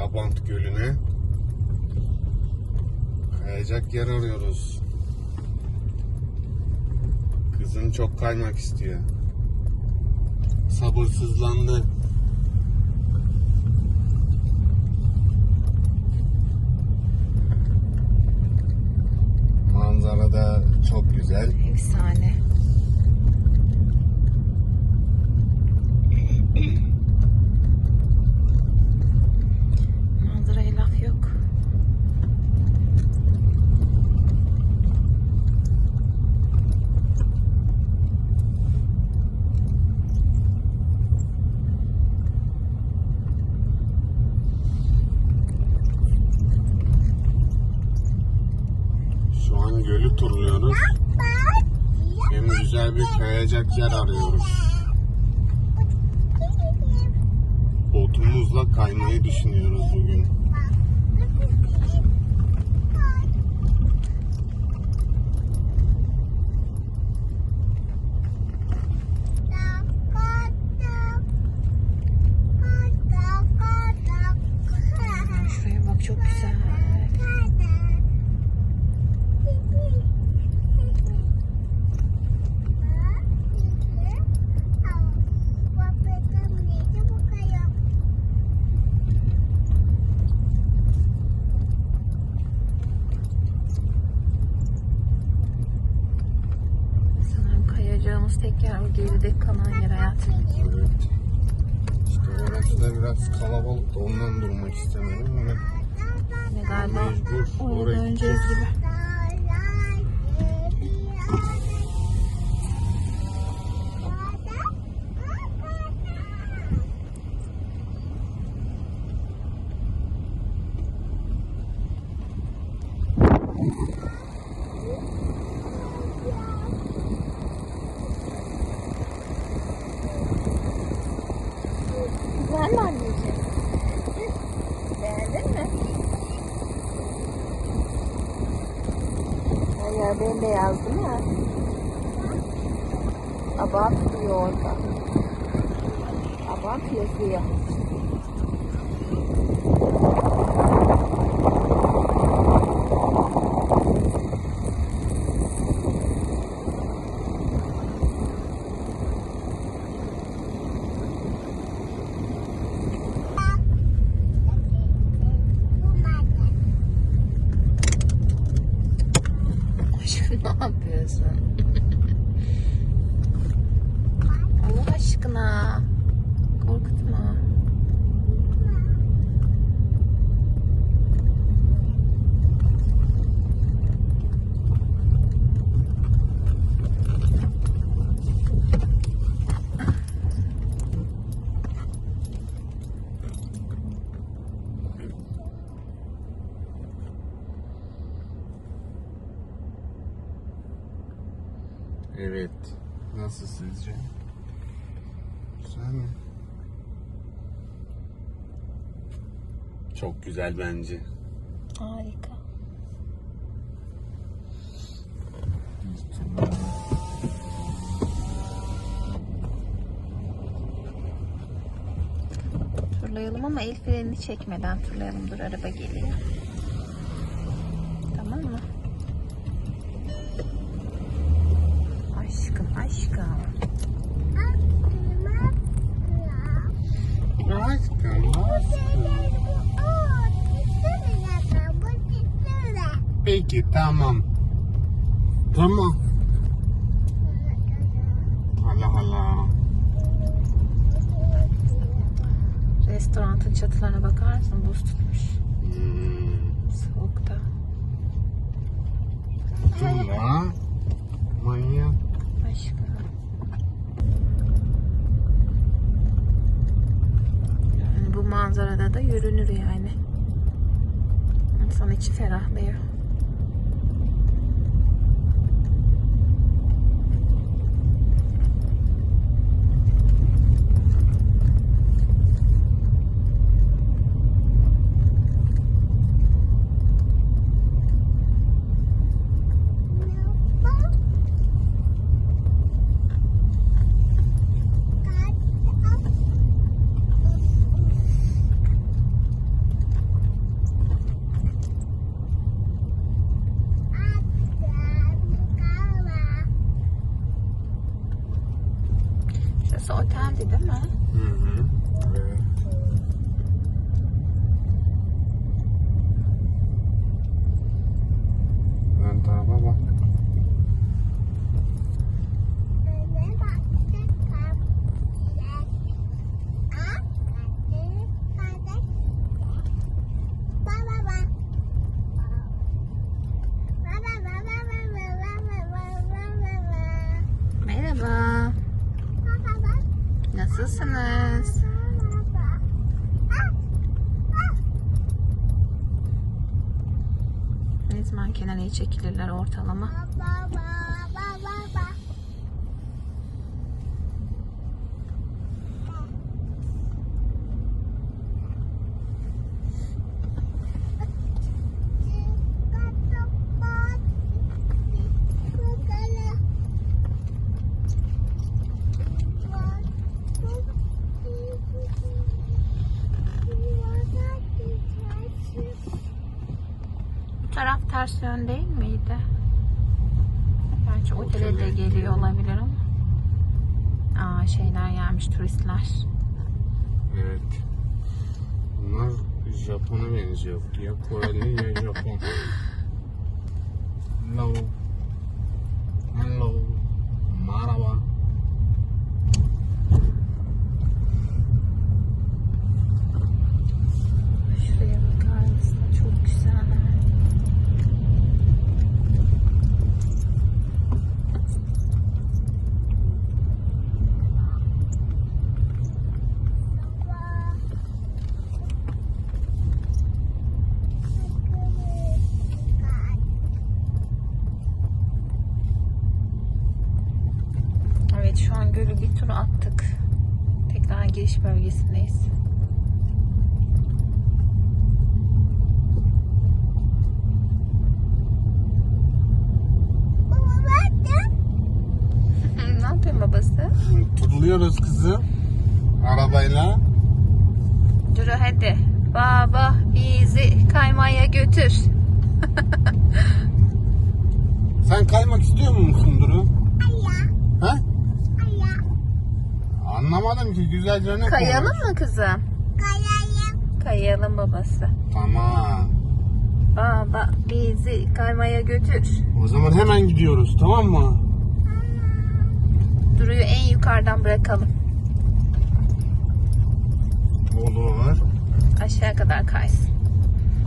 Abant Gölü'ne. Kayacak yer arıyoruz. Kızım çok kaymak istiyor. Sabırsızlandı. Manzara da çok güzel. Efsane. Manzaraya laf yok. Şu an gölü turluyoruz. Hem güzel bir kayacak yer arıyoruz. Botumuzla kaymayı düşünüyoruz bugün. Şuraya bak çok güzel. Sanırım kayacağımız tek yer o geride kalan yer hayatım. İşte orası da biraz kalabalık da ondan durmak istemedim. Ama Ne galiba Mecbur, oraya döneceğiz gibi. Güzel mi anneciğim? Beğendin mi? Yer bembeyaz değil mi? Abant diyor orada. Abant yazıyor. Aşkım ne yapıyorsun? Allah aşkına. Korkutma. evet. Nasıl sizce? Güzel mi? Çok güzel bence. Harika. Turlayalım ama el frenini çekmeden turlayalım. Dur araba geliyor. Peki tamam. Tamam. Allah Allah. Restoranın çatılarına bakar mısın? Buz tutmuş. Hmm. Soğukta. La. Manyak. Aşkım. Yani bu manzarada da yürünür yani. İnsan içi ferahlıyor. Burası oteldi değil mi? Hı hı. Evet. Ön tarafa bak. Nasılsınız? Ne zaman kenara çekilirler ortalama? Bu ters yön değil miydi? Gerçi otele de geliyor olabilir ama. Aa şeyler gelmiş turistler. Evet. Bunlar Japon'a benziyor. Ya Koreli ya Japon. Hello. Hello. Merhaba. Şuraya bakar mısın? Çok güzel. Evet şu an gölü bir tur attık. Tekrar giriş bölgesindeyiz. ne yapıyorsun babası? Turluyoruz kızım. Arabayla. Duru hadi. Baba bizi kaymaya götür. Sen kaymak istiyor musun Duru? Ha? Anlamadım ki güzelce ne Kayalım mı kızım? Kayalım babası. Tamam. Baba bizi kaymaya götür. O zaman hemen gidiyoruz tamam mı? Duru'yu en yukarıdan bırakalım. Olur. Aşağı kadar kaysın.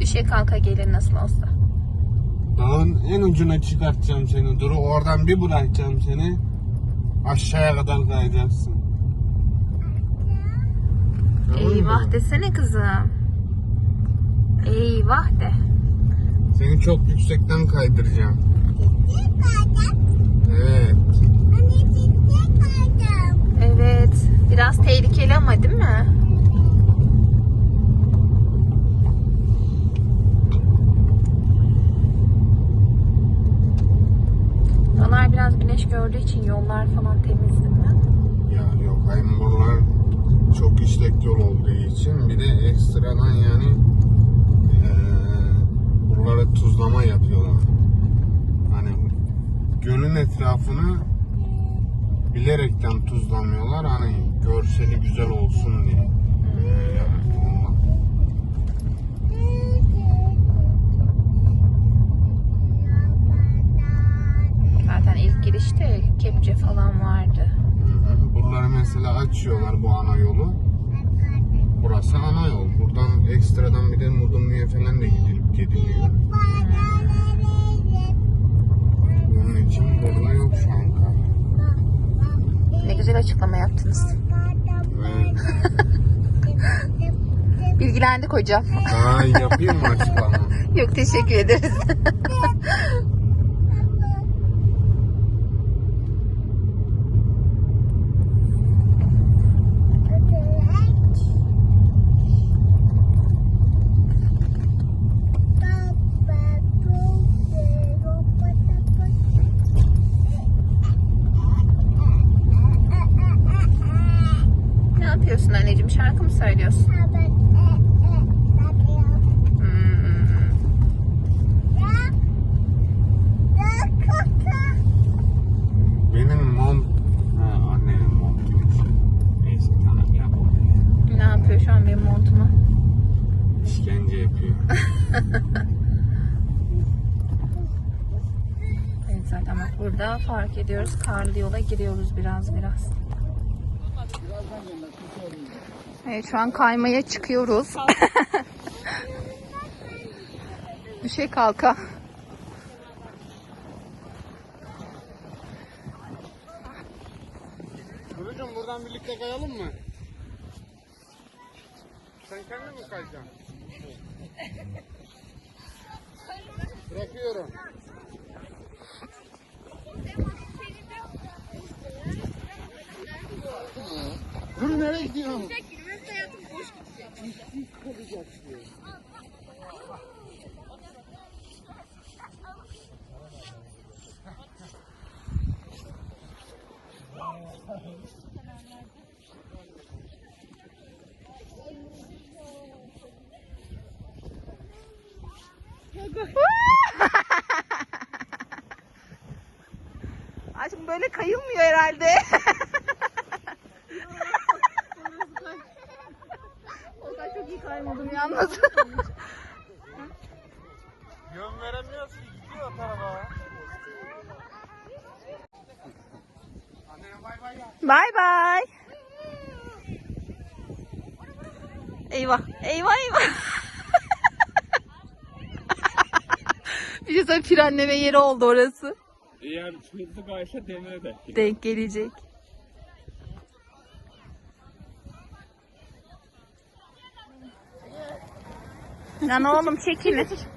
Düşe kalka gelir nasıl olsa. Dağın en ucuna çıkartacağım seni Duru. Oradan bir bırakacağım seni. Aşağıya kadar kayacaksın. Eyvah desene kızım. Eyvah de. Seni çok yüksekten kaydıracağım. Evet. Evet. Biraz tehlikeli ama değil mi? Dağlar biraz güneş gördüğü için yollar falan temiz değil mi? Yani yok hem buralar çok işlek yol olduğu için bir de ekstradan yani eee buralara tuzlama yapıyorlar. Hani gölün etrafını bilerekten tuzlamıyorlar hani görseli güzel olsun diye. Zaten ilk girişte kepçe falan vardı. Buraları mesela açıyorlar bu ana yolu. Burası ana yol. Buradan ekstradan bir de Mudumlu'ya falan da gidilip gidiliyor. Onun için burada yok şu an. Ne güzel açıklama yaptınız. Evet. Bilgilendik hocam. Daha yapayım mı açıklama? Yok teşekkür ederiz. söylüyorsun? E, e, benim mont... Ha, annenin montu. Neyse tamam. Ne yapıyor şu an benim? İşkence yapıyor. evet zaten burada fark ediyoruz. Karlı yola giriyoruz biraz biraz. Birazdan Evet şu an kaymaya çıkıyoruz. Düşe kalka. Durucum buradan birlikte kayalım mı? Sen kendin mi kayacaksın? Bırakıyorum. Dur nereye gidiyorsun? Aşkım böyle kayılmıyor herhalde. o kadar çok iyi kaymadım yalnız. Yön veremiyoruz ki gidiyor o tarafa. Annene bay bay ya. Bay bay. Eyvah, eyvah, eyvah. Bir şey söyleyeyim, frenleme yeri oldu orası. Eğer hızlı kaysa demire de. Denk gelecek. Lan oğlum çekilin.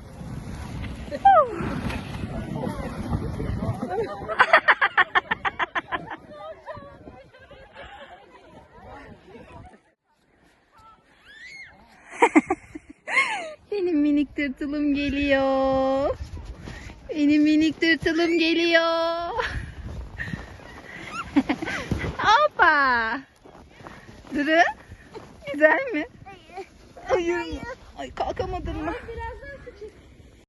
Benim minik tırtılım geliyor. Benim minik tırtılım geliyor. Hoppa. Duru. Güzel mi? Hayır. Ay kalkamadın mı? Biraz